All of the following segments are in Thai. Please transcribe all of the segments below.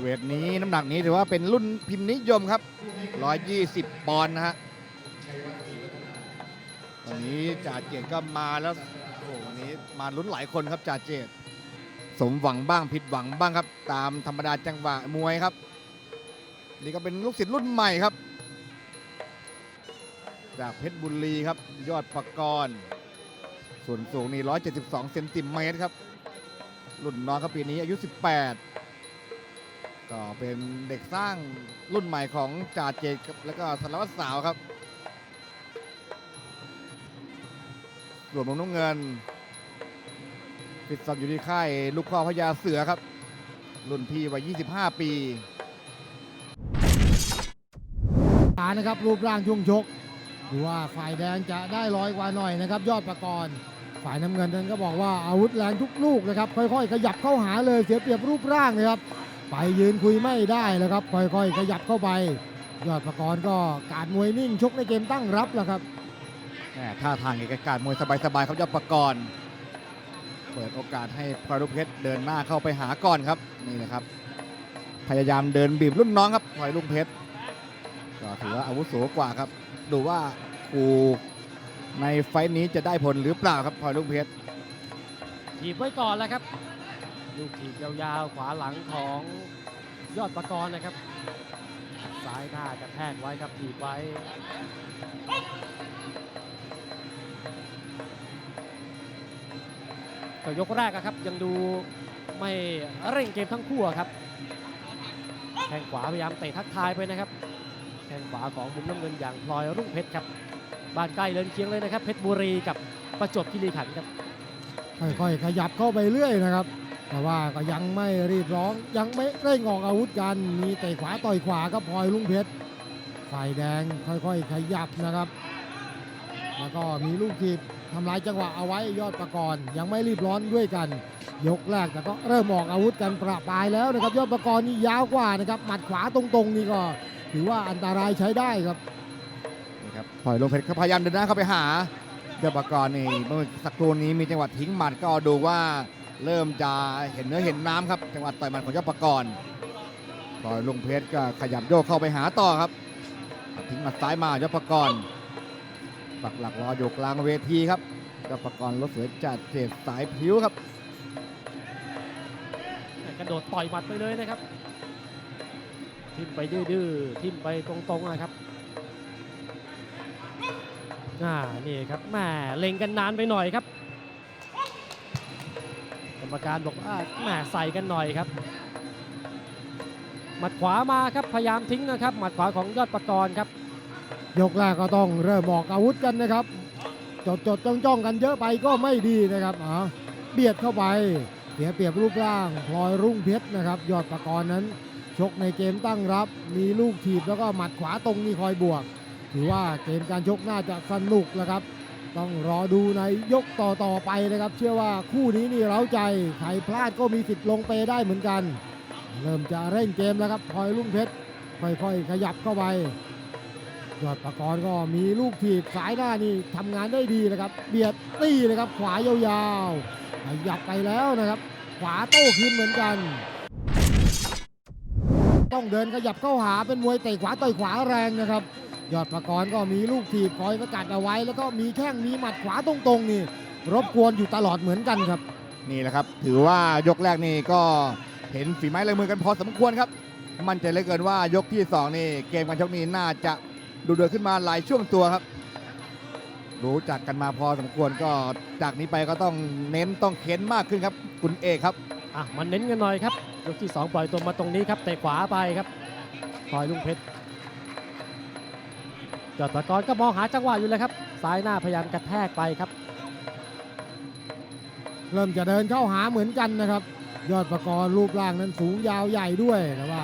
เวทนี้น้ำหนักนี้ถือว่าเป็นรุ่นพิมพ์นิยมครับ 120 ปอนด์นะฮะตอนนี้จ่าเจตก็มาแล้วโอ้โหวันนี้มาลุ้นหลายคนครับจ่าเจตสมหวังบ้างผิดหวังบ้างครับ ตามธรรมดาจังหวะมวยครับ นี่ก็เป็นลูกศิษย์รุ่นใหม่ครับ จากเพชรบุรีครับ ยอดประกรณ์ส่วนสูงนี่172 เซนติเมตรครับ รุ่นน้องครับปีนี้อายุ 18 ก็เป็นเด็กสร้างรุ่นใหม่ของจ่าเจตครับแล้วก็สารวัตรสาวครับส่วนมุมน้ำเงินฟิตซ้อมอยู่ที่ค่ายลูกพ่อพญาเสือครับ รุ่นพี่วัย 25 ปีขานะครับรูปร่างช่วงชกดูว่าฝ่ายแดงจะได้ร้อยกว่าหน่อยนะครับ ยอดประกรณ์ฝ่ายน้ำเงินนั้นก็บอกว่าอาวุธแรงทุกลูกนะครับ ค่อยๆ ขยับเข้าหาเลยเสียเปรียบรูปร่างนะครับ ไปยืนคุยไม่ได้แล้วครับ ค่อยๆ ขยับเข้าไป ยอดประกรณ์ก็การมวยนิ่งชกในเกมตั้งรับแล้วครับแหม่ท่าทางเอกการมวยสบายๆครับยอดประกรณ์เปิดโอกาสให้พลอยลูกเพชรเดินหน้าเข้าไปหาก่อนครับนี่นะครับพยายามเดินบีบรุ่นน้องครับพลอยลูกเพชรก็ถือว่าอาวุโสกว่าครับ ดูว่าครูในไฟท์นี้จะได้ผลหรือเปล่าครับพลอยลูกเพชรถีบไว้ก่อนแล้วครับ ลูกถีบยาวๆ ขวาหลังของยอดประกรณ์นะครับซ้ายหน้ากระแทกไว้ครับถีบไว้ก็ยกแรกอะครับยังดูไม่เร่งเกมทั้งคู่ครับแข้งขวาพยายามเตะทักทายไปนะครับแข้งขวาของมุมน้ำเงินอย่างพลอยรุ่งเพชรครับบ้านใกล้เลินเคียงเลยนะครับเพชรบุรีกับประจวบคีรีขันธ์ครับค่อยๆขยับเข้าไปเรื่อยนะครับ แต่ว่าก็ยังไม่รีบร้องยังไม่เร่งออกอาวุธกัน มีเตะขวาต่อยขวาครับพลอยลุงเพชรฝ่ายแดงค่อยๆ ขยับนะครับ แล้วก็มีลูกทีบทำลายจังหวะเอาไว้ยอดประกรณ์ยังไม่รีบร้อนด้วยกัน ยกแรกแต่ก็เริ่มออกอาวุธกันประปรายแล้วนะครับ ยอดประกรณ์นี่ยาวกว่านะครับหมัดขวาตรงๆนี่ก็ถือว่าอันตรายใช้ได้ครับนี่ครับพลอยลูกเพชรก็พยายามเดินหน้าเข้าไปหายอดประกรณ์นี่เมื่อสักครู่นี้มีจังหวะทิ้งหมัดก็ดูว่า เริ่มจะเห็นเนื้อเห็นน้ำครับ จังหวะต่อยมัดของยอดประกรณ์ลอยลุงเพชรก็ขยับโยกเข้าไปหาต่อครับทิ้งหมัดซ้ายมายอดประกรณ์ปักหลักรออยู่กลางเวทีครับยอดประกรณ์รถสวยจัดเจ็ดสายพริ้วครับกระโดดต่อยหมัดไปเลยนะครับ ทิมไปดื้อๆทิมไปตรงๆนะครับอ่านี่ครับแหม่เล็งกันนานไปหน่อยครับ รรมการบอกว่าแหมใส่กันหน่อยครับ หมัดขวามาครับพยายามทิ้งนะครับ หมัดขวาของยอดประกรณ์ครับ ยกแรกก็ต้องเริ่มออกอาวุธกันนะครับ จดจดจ้องจ้องกันเยอะไปก็ไม่ดีนะครับอ๋อเบียดเข้าไปเสียเปรียบรูปร่างพลอยรุ่งเพชรนะครับ ยอดประกรณ์นั้น ชกในเกมตั้งรับ มีลูกถีบแล้วก็หมัดขวาตรงนี่คอยบวก ถือว่าเกมการชกน่าจะสนุกแล้วครับ ต้องรอดูในยกต่อต่อไปนะครับ เชื่อว่าคู่นี้นี่เร้าใจใครพลาดก็มีสิทธิ์ลงเปได้เหมือนกัน เริ่มจะเร่งเกมแล้วครับพลอยรุ่งเพชรค่อยๆ ขยับเข้าไปยอดประกรณ์ก็มีลูกถีบสายหน้านี่ทำงานได้ดีนะครับ เบียดตีเลยครับ ขวายาวๆขยับไปแล้วนะครับ ขวาโต้คืนเหมือนกัน ต้องเดินขยับเข้าหาเป็นมวยเตะขวาต่อยขวาแรงนะครับ ยอดประกรณ์ก็มีลูกถีบคอยสกัดเอาไว้ แล้วก็มีแข้งมีหมัดขวาตรงๆนี่รบกวนอยู่ตลอดเหมือนกันครับ นี่แหละครับ ถือว่ายกแรกนี่ก็เห็นฝีไม้ลายมือกันพอสมควรครับ มั่นใจเหลือเกินว่ายกที่ 2 นี่ เกมการชกนี้น่าจะดูเดือดขึ้นมาหลายช่วงตัวครับ รู้จักกันมาพอสมควรก็จากนี้ไปก็ต้องเน้นต้องเค้นมากขึ้นครับ คุณเอกครับอะมันเน้นกันหน่อยครับยกที่ 2 ปล่อยตัวมาตรงนี้ครับเตะขวาไปครับพลอยลุงเพชร ยอดประกรณ์ก็มองหาจังหวะอยู่เลยครับซ้ายหน้าพยายามกระแทกไปครับ เริ่มจะเดินเข้าหาเหมือนกันนะครับ ยอดประกรณ์รูปร่างนั้นสูงยาวใหญ่ด้วยแต่ว่า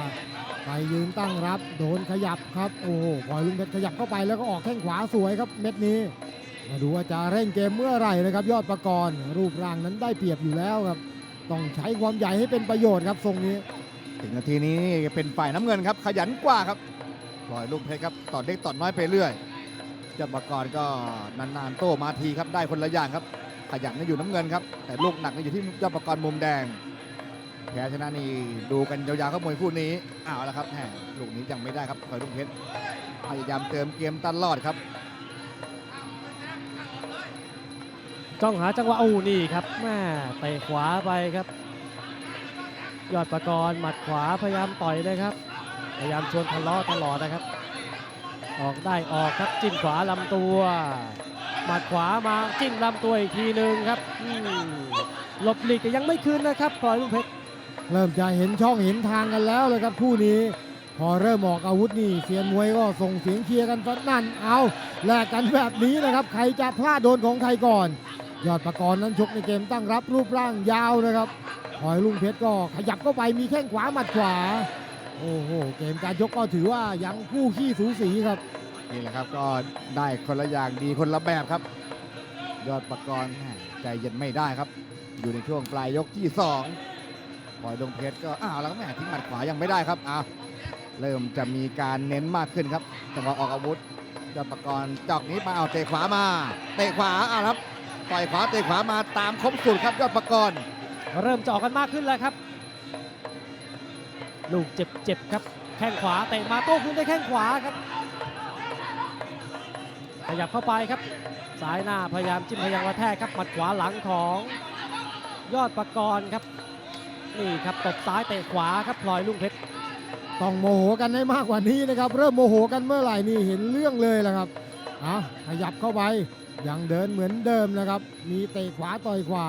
ไปยืนตั้งรับโดนขยับครับโอ้โหพลอยลุงเพชรขยับเข้าไปแล้วก็ออกแข้งขวาสวยครับเม็ดนี้ มาดูว่าจะเร่งเกมเมื่อไหร่นะครับ ยอดประกรณ์รูปร่างนั้นได้เปรียบอยู่แล้วครับ ต้องใช้ความใหญ่ให้เป็นประโยชน์ครับทรงนี้ ถึงนาทีนี้เป็นฝ่ายน้ำเงินครับ ขยันกว่าครับ ลอยลูกเพชรครับต่อเด็กต่อน้อยไปเรื่อยเจ้าปกรก็นานๆโต้มาทีครับได้คนละอย่างครับ ขยันนี่อยู่น้ำเงินครับ แต่ลูกหนักนี่อยู่ที่เจ้าปกรมุมแดงแพ้ชนะนี่ดูกันยาวๆครับมวยคู่นี้อ้าวแล้วครับแหมลูกนี้ยังไม่ได้ครับพลอยลุงเพชรพยายามเติมเกมตลอดครับจ้องหาจังหวะโอ้นี่ครับแม่เตะขวาไปครับ ยอดประกรณ์หมัดขวาพยายามต่อยนะครับ พยายามชวนทะเลาะตลอดนะครับ ออกได้ออกครับจิ้มขวาลำตัวหมัดขวามาจิ้มลำตัวอีกทีหนึ่งครับหลบหลีกแต่ยังไม่คืนนะครับพลอยลูกเพชรเริ่มจะเห็นช่องเห็นทางกันแล้วเลยครับคู่นี้ พอเริ่มออกอาวุธนี่เซียนมวยก็ส่งเสียงเชียร์กันสนั่นเอาแลกกันแบบนี้นะครับ ใครจะพลาดโดนของใครก่อน ยอดประกรณ์นั้นชกในเกมตั้งรับรูปร่างยาวนะครับพลอยลุงเพชรก็ขยับเข้าไปมีแข้งขวาหมัดขวา โอ้โหเกมการยกก็ถือว่ายังคู่ขี้สูสีครับนี่แหละครับก็ได้คนละอย่างดีคนละแบบครับ ยอดประกรณ์แหม่ใจเย็นไม่ได้ครับ อยู่ในช่วงปลายยกที่สองพลอยดงเพชรก็อ้าวแล้วแหม่ทิ้งหมัดขวายังไม่ได้ครับอ้าวเริ่มจะมีการเน้นมากขึ้นครับจังหวะออกอาวุธยอดประกรณ์จอกนี้มาเอาเตะขวามาเตะขวาอ้าวครับต่อยขวาเตะขวามาตามครบสูตรครับยอดประกรณ์เริ่มจะออกกันมากขึ้นแล้วครับ ลูกเจ็บๆครับ แข้งขวาเตะมาโต้คืนด้วยแข้งขวาครับ ขยับเข้าไปครับ สายหน้าพยายามจิ้มพยายามกระแทกครับหมัดขวาหลังของยอดประกรณ์ครับ นี่ครับตบซ้ายเตะขวาครับพลอยลุงเพชรต้องโมโหกันให้มากกว่านี้นะครับ เริ่มโมโหกันเมื่อไหร่นี่เห็นเรื่องเลยแหละครับอะขยับเข้าไป ยังเดินเหมือนเดิมนะครับ มีเตะขวาต่อยขวา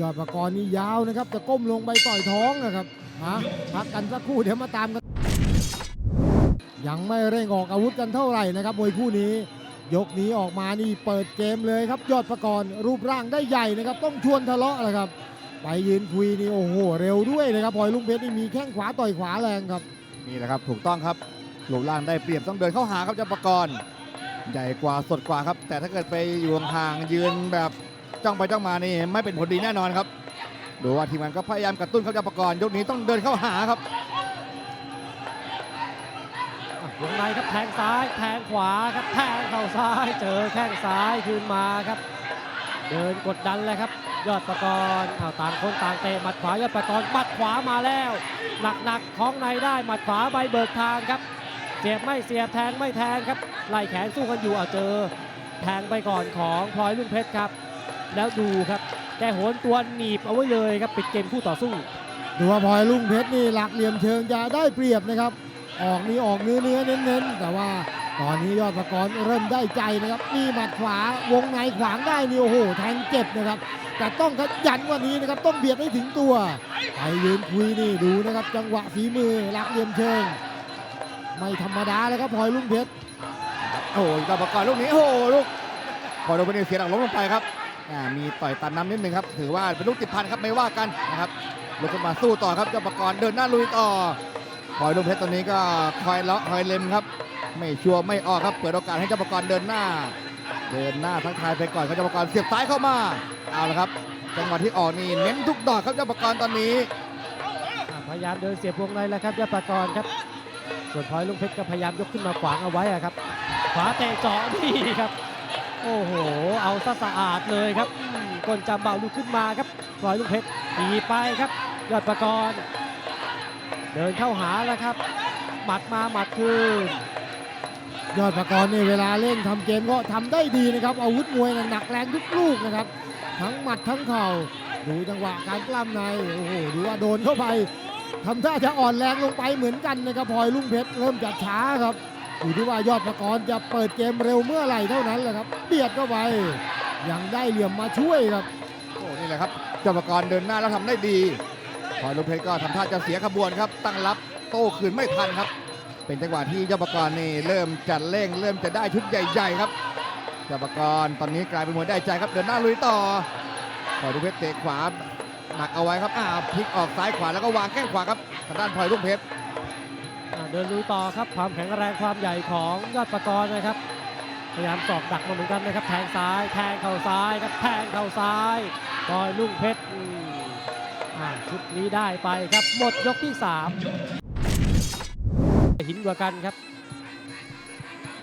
ยอดประกรณ์นี่ยาวนะครับ จะก้มลงไปต่อยท้องนะครับอะพักกันสักครู่เดี๋ยวมาตามกัน ยังไม่เร่งออกอาวุธกันเท่าไหร่นะครับมวยคู่นี้ ยกนี้ออกมานี่เปิดเกมเลยครับ ยอดประกรณ์รูปร่างได้ใหญ่นะครับ ต้องชวนทะเลาะเลยครับ ไปยืนคุยนี่โอ้โหเร็วด้วยนะครับพลอยลุงเพชรนี่มีแข้งขวาต่อยขวาแรงครับนี่แหละครับถูกต้องครับลูกล่างได้เปรียบต้องเดินเข้าหาครับยอดประกรณ์ ใหญ่กว่าสดกว่าครับ แต่ถ้าเกิดไปอยู่ห่างยืนแบบจ้องไปจ้องมานี่ไม่เป็นผลดีแน่นอนครับ ดูว่าทีมงานก็พยายามกระตุ้นเขาจะประกรณ์ยกนี้ต้องเดินเข้าหาครับอะวงในครับแทงซ้ายแทงขวาครับแทงเข่าซ้ายเจอแข้งซ้ายคืนมาครับ เดินกดดันเลยครับ ยอดประกรณ์อ้าวต่างคนต่างเตะหมัดขวายอดประกรณ์หมัดขวามาแล้ว หนักๆของในได้หมัดขวาใบเบิกทางครับ เสียบไม่เสียบแทงไม่แทงครับไล่แขนสู้กันอยู่เอาเจอ แทงไปก่อนของพลอยลุงเพชรครับ แล้วดูครับแกโหนตัวหนีบเอาไว้เลยครับปิดเกมคู่ต่อสู้ดูว่าพลอยลุงเพชรนี่หลักเหลี่ยมเชิงจะได้เปรียบนะครับ ออกนี่ออกเนื้อเนื้อเน้นเน้นๆแต่ว่าตอนนี้ยอดประกรณ์เริ่มได้ใจนะครับ มีหมัดขวาวงในขวางได้นี่โอ้โหแทงเจ็บนะครับ แต่ต้องขยันกว่านี้นะครับ ต้องเบียดให้ถึงตัว ไปยืนคุยนี่ดูนะครับ จังหวะฝีมือหลักเหลี่ยมเชิง ไม่ธรรมดาเลยครับพลอยลุงเพชรโอ้โหยอดประกรณ์ลูกนี้โอ้โหลูกพอโดนไปนี่เสียหลักล้มลงไปครับอ่ามีต่อยตันน้ำนิดนึงครับถือว่าเป็นลูกติดพันครับไม่ว่ากันนะครับลุกขึ้นมาสู้ต่อครับยอดประกรณ์เดินหน้าลุยต่อพลอยลุงเพชรตอนนี้ก็คอยเลาะคอยเล็มครับ ไม่ชัวร์ไม่ออกครับเปิดโอกาสให้เจ้าประกรณ์เดินหน้า เดินหน้าทักทายไปก่อนครับเจ้าประกรณ์เสียบซ้ายเข้ามาเอาละครับจังหวะที่ออกนี่เน้นทุกดอกครับเจ้าประกรณ์ตอนนี้อะพยายามเดินเสียบวงในแล้วครับยอดประกรณ์ครับ ส่วนพลอยลุงเพชรก็พยายามยกขึ้นมาขวางเอาไว้อะครับ ขวาเตะเจาะนี่ครับ โอ้โห เอาซะสะอาดเลยครับอืมก้นจำเบาลุกขึ้นมาครับพลอยลุงเพชรตีไปครับยอดประกรณ์เดินเข้าหาแล้วครับ หมัดมาหมัดคืนยอดประกรณ์นี่เวลาเล่นทำเกมก็ทำได้ดีนะครับ อาวุธมวยน่ะหนักแรงทุกลูกนะครับ ทั้งหมัดทั้งเข่าดูจังหวะการปล้ำในโอ้โหดูว่าโดนเข้าไป ทำท่าจะอ่อนแรงลงไปเหมือนกันนะครับพลอยลุงเพชรเริ่มจะช้าครับอยู่ที่ว่ายอดประกรณ์จะเปิดเกมเร็วเมื่อไหร่เท่านั้นแหละครับเบียดเข้าไปยังได้เหลี่ยมมาช่วยครับโอ้นี่แหละครับเจ้าประกรณ์เดินหน้าแล้วทำได้ดีพลอยลุงเพชรก็ทำท่าจะเสียขบวนครับ ตั้งรับโต้คืนไม่ทันครับ เป็นจังหวะที่เจ้าประกรณ์นี่เริ่มจัดเร่ง เริ่มจะได้ชุดใหญ่ๆครับเจ้าประกรณ์ตอนนี้กลายเป็นมวยได้ใจครับเดินหน้าลุยต่อพลอยลุงเพชรเตะขวา หนักเอาไว้ครับอ่าพลิกออกซ้ายขวาแล้วก็วางแข้งขวาครับทางด้านพลอยลุงเพชรอะเดินลุยต่อครับความแข็งแรงความใหญ่ของยอดประกรณ์นะครับ พยายามสอกดักมาเหมือนกันนะครับแทงซ้ายแทงเข่าซ้ายครับแทงเข่าซ้ายพลอยลุงเพชรอืมอ่าชุดนี้ได้ไปครับหมดยกที่3หินกว่ากันครับ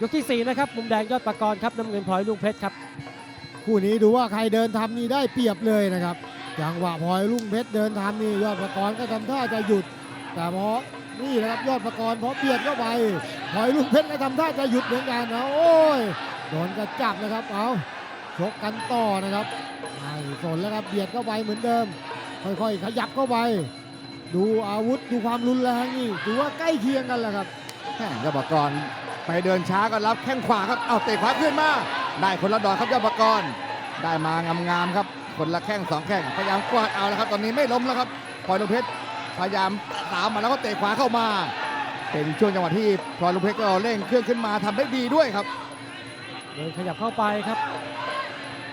ยกทีสี่4นะครับมุมแดงยอดประกรณ์ครับน้ำเงินพลอยลุงเพชรครับ คู่นี้ดูว่าใครเดินทำนี่ได้เปรียบเลยนะครับเจังหวะพลอยลุ่งเพชรเดินทำนี่ยอดประกรณ์ก็ทำท่าจะหยุด แต่พอนี่แหละครับยอดประกรณ์พอเบียดเข้าไปพลอยลุ่งเพชรก็ทำท่าจะหยุดเหมือนกันนะโอ้ยโดนกระจับนะครับเอาชกกันต่อนะครับไม่สนแล้วครับเบียดเข้าไปเหมือนเดิม ค่อยๆ ขยับเข้าไป ดูอาวุธดูความรุนแรงนี่ถือว่าใกล้เคียงกันแหละครับแม่ยอดประกรณ์ไปเดินช้าก็รับแข้งขวาครับเอาเตะขวาขึ้นมา ได้คนละดอกครับยอดประกรณ์ได้มางามๆครับ คนละแข้งสองแข้งพยายามกวาดเอาแล้วครับ ตอนนี้ไม่ล้มแล้วครับพลอยลุงเพชรพยายามตามมาแล้วก็เตะขวาเข้ามา เป็นช่วงจังหวะที่พลอยลุงเพชรก็เร่งเครื่องขึ้นมาทำได้ดีด้วยครับเดินขยับเข้าไปครับ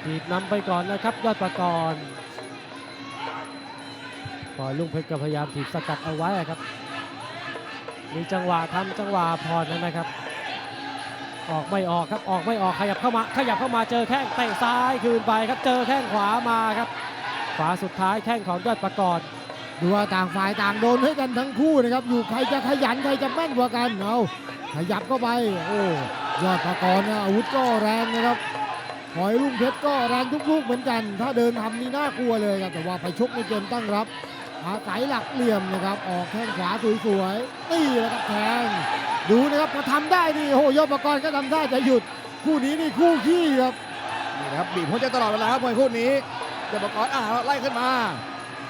ถีบนำไปก่อนนะครับ ยอดประกรณ์พอยลุงเพชรก็พยายามถีบสกัดเอาไว้ครับมีจังหวะทำจังหวะผ่อนนะครับ ออกไม่ออกครับออกไม่ออกขยับเข้ามาขยับเข้ามาเจอแข้งเตะซ้ายคืนไปครับเจอแข้งขวามาครับขวาสุดท้ายแข้งของยอดประกรณ์ดูว่าต่างฝ่ายต่างโดนให้กันทั้งคู่นะครับ อยู่ใครจะขยันใครจะแม่นกว่ากันเอาขยับเข้าไปโอ้ยอดประกรณ์นะอาวุธก็แรงนะครับหอยลุ่งเพชรก็แรงทุกลูกเหมือนกัน ถ้าเดินทำนี่น่ากลัวเลยครับแต่ว่าไปชกในเกมตั้งรับอาศัยหลักเหลี่ยมนะครับ ออกแข้งขวาสวยๆนี่แหละครับแทง ดูนะครับพอทำได้นี่โอ้โหยอดประกรณ์ก็ทำได้จะหยุดคู่นี้นี่คู่ขี้ครับนี่นะครับบีบหัวใจตลอดเวลาครับมวยคู่นี้ยอดปกรณ์อ่าไล่ขึ้นมา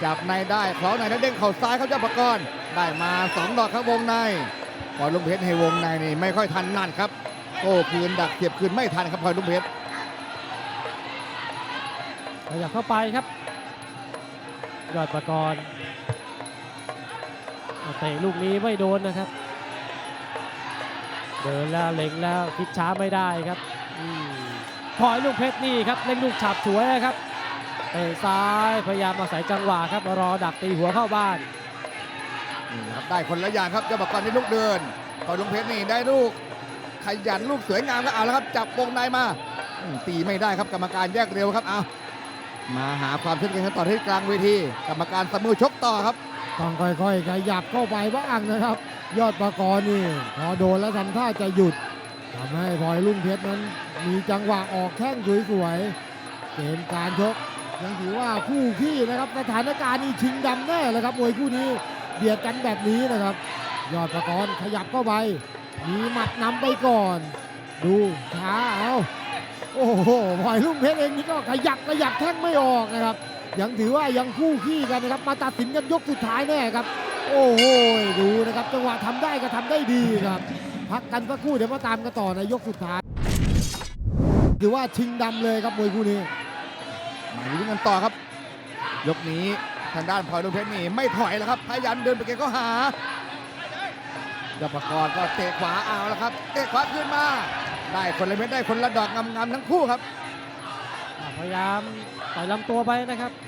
จับในได้คล้องในแล้วเด้งเข่าซ้ายครับยอดปกรณ์ได้มาสองดอกครับวงในพลอยลุงเพชรให้วงในนี่ไม่ค่อยทันนั่นครับโอ้คืนดักเสียบคืนไม่ทันครับพลอยลุงเพชรขยับเข้าไปครับยอดประกรณ์เตะลูกนี้ไม่โดนนะครับ เดินแล้วเล็งแล้วคิดช้าไม่ได้ครับอมพลอยลูกเพชรนี่ครับเล่นลูกฉับฉวยครับเตะซ้ายพยายามอาศัยจังหวะครับรอดักตีหัวเข้าบ้านนี่นะครับได้คนละอย่างครับยอดปกรณ์นี่ลูกเดินพลอยลุงเพชรนี่ได้ลูกขยันลูกสวยงามก็เอาแล้วครับจับวงในมาอืมตีไม่ได้ครับกรรมการแยกเร็วครับเอามาหาความเช่นกันต่อที่กลางเวทีกรรมการเสมอชกต่อครับต้องค่อยๆขยับเข้าไปบ้างนะครับ ยอดประกรณ์นี่พอโดนแล้วทำท่าจะหยุดทำให้พลอยลุ่งเพชรนั้น มีจังหวะออกแข้งสวยๆเกมการชกยังถือว่าคู่ขี้นะครับสถานการณ์นี่ชิงดำแน่เลยครับมวยคู่นี้เบียดกันแบบนี้นะครับ ยอดประกรณ์ขยับเข้าไปมีหมัดนำไปก่อน ดูช้าเอาโอ้โหพลอยลุ่งเพชรเองนี่ก็ขยับขยับแท่งไม่ออกนะครับ ยังถือว่ายังคู่ขี้กันนะครับมาตัดสินกันยกสุดท้ายแน่ครับ โอ้โหดูนะครับจังหวะทำได้ก็ทำได้ดีครับ พักกันสักครู่เดี๋ยวมาตามกันต่อในยกสุดท้ายถือว่าชิงดำเลยครับมวยคู่นี้มาลุ้นกันต่อครับ ยกนี้ทางด้านพลอยลุงเพชรนี่ไม่ถอยแล้วครับพยายามเดินไปเก็บเข้าหายอดประกรณ์ก็เตะขวาเอาแล้วครับ เตะขวาขึ้นมา ได้คนละเม็ดได้คนละดอกงามๆทั้งคู่ครับอ่าพยายามต่อยลำตัวไปนะครับแหม่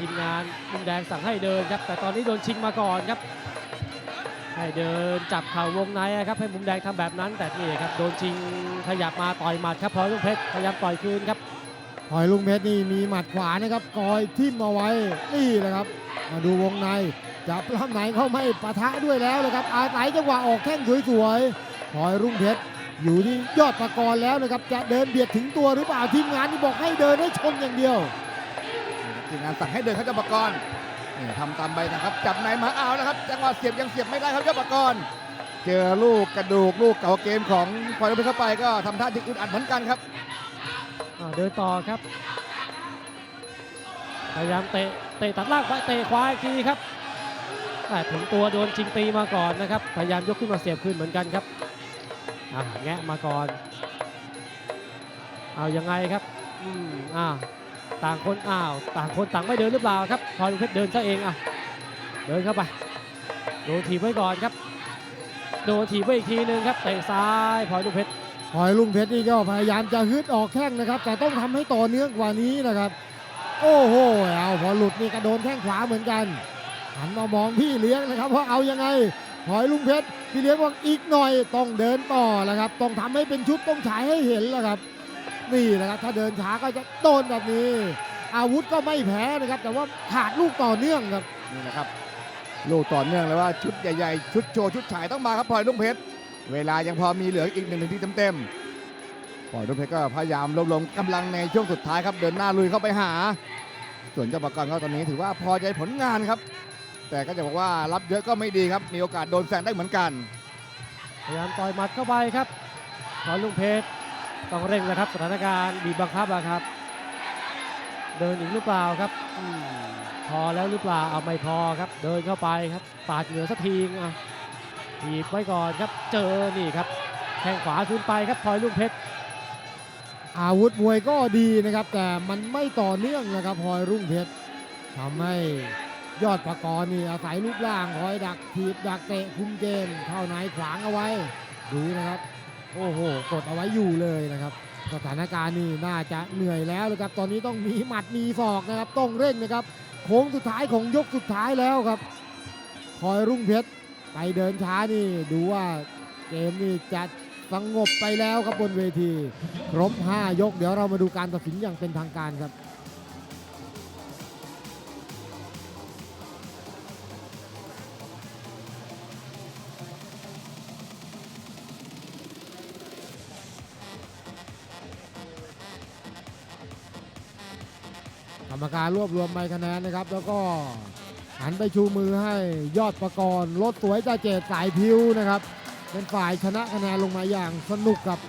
ทีมงานมุมแดงสั่งให้เดินครับ แต่ตอนนี้โดนชิงมาก่อนครับ ให้เดินจับเข่าวงในครับ ให้มุมแดงทำแบบนั้น แต่นี่ครับโดนชิงขยับมาต่อยหมัดครับพลอยลูกเพชรพยายามต่อยคืนครับพลอยลุงเพชรนี่มีหมัดขวานะครับกอยทิ่มเอาไว้นี่แหละครับ มาดูวงในจับล้ำไหนเขาไม่ปะทะด้วยแล้วนะครับอาศัยจังหวะออกแข้งสวยๆพลอยรุ่งเพชรอยู่ที่ยอดประกรแล้วนะครับจะเดินเบียดถึงตัวหรือเปล่าทีมงานนี่บอกให้เดินให้ชนอย่างเดียว ทีมงานสั่งให้เดินครับเจ้าปกรณ์นี่ทำตามไปนะครับ จับในมาเอาแล้วครับ จังหวะเสียบยังเสียบไม่ได้ครับเจ้าปกรณ์เจอลูกกระดูกลูกเก่าเกมของพลอยเพชรเข้าไปก็ทำท่าที่อึดอัดเหมือนกันครับอ่าเดินต่อครับ พยายามเตะเตะตัดล่างไปเตะขวาอีกทีครับแต่ถึงตัวโดนชิงตีมาก่อนนะครับ พยายามยกขึ้นมาเสียบคืนเหมือนกันครับอ่าแงะมาก่อน เอายังไงครับอืมอ่า ต่างคนอ้าวต่างคนต่างไม่เดินหรือเปล่าครับพลอยลุงเพชรเดินซะเองอะเดินเข้าไปโดนถีบไว้ก่อนครับ โดนถีบไว้อีกทีหนึงครับเตะซ้ายพลอยลุงเพชรพลอยลุงเพชรนี่ก็พยายามจะฮึดออกแข้งนะครับ แต่ต้องทำให้ต่อเนื่องกว่านี้นะครับ โอ้โหเอาพอหลุดนี่กระโดนแข้งขวาเหมือนกันหันมามองพี่เลี้ยงนะครับว่าเอายังไงพลอยลุงเพชรพี่เลี้ยงบอกอีกหน่อยต้องเดินต่อแล้วครับ ต้องทำให้เป็นชุดต้องฉายให้เห็นแล้วครับ นี่แหละครับถ้าเดินช้าก็จะโดนแบบนี้ อาวุธก็ไม่แพ้นะครับ แต่ว่าขาดลูกต่อเนื่องครับนี่นะครับ ลูกต่อเนื่องเลยว่าชุดใหญ่ๆ ชุดโชว์ชุดฉายต้องมาครับพลอยลุงเพชรเวลายังพอมีเหลืออีกหนึ่งนาทีเต็มๆพลอยลุงเพชรก็พยายามรวบรวมกำลังในช่วงสุดท้ายครับเดินหน้าลุยเข้าไปหา ส่วนเจ้าปากรก็ตอนนี้ถือว่าพอใจผลงานครับ แต่ก็จะบอกว่ารับเยอะก็ไม่ดีครับมีโอกาสโดนแซงได้เหมือนกันพยายามต่อยหมัดเข้าไปครับพลอยลุงเพชร ต้องเร่งนะครับสถานการณ์บีบบังคับอะครับ เดินอีกหรือเปล่าครับอพอแล้วหรือเปล่าเอาไม่พอครับ เดินเข้าไปครับปาดเหงื่อสักทีอะถีบไว้ก่อนครับเจอนี่ครับแข้งขวาขึ้นไปครับพลอยลุงเพชรอาวุธมวยก็ดีนะครับ แต่มันไม่ต่อเนื่องนะครับพลอยรุ่งเพชรทำให้ยอดประกรนี่อาศัยรูปร่างคอยดักถีบดักเตะคุมเกมเข้าในขวางเอาไว้ ดูนะครับ โอ้โหกดเอาไว้อยู่เลยนะครับ สถานการณ์นี่น่าจะเหนื่อยแล้วนะครับ ตอนนี้ต้องมีหมัดมีศอกนะครับ ต้องเร่งนะครับ โค้งสุดท้ายของยกสุดท้ายแล้วครับพลอยรุ่งเพชรไปเดินช้านี่ดูว่าเกมนี่จะสงบไปแล้วครับบนเวที ครบ 5 ยก เดี๋ยวเรามาดูการตัดสินอย่างเป็นทางการครับ รมการรวบรวมใบคะแนนนะครับ แล้วก็หันไปชูมือให้ยอดประกรณ์รถสวยจ่าเจดสายพิวนะครับ เป็นฝ่ายชนะคะแนนลงมาอย่างสนุกครับ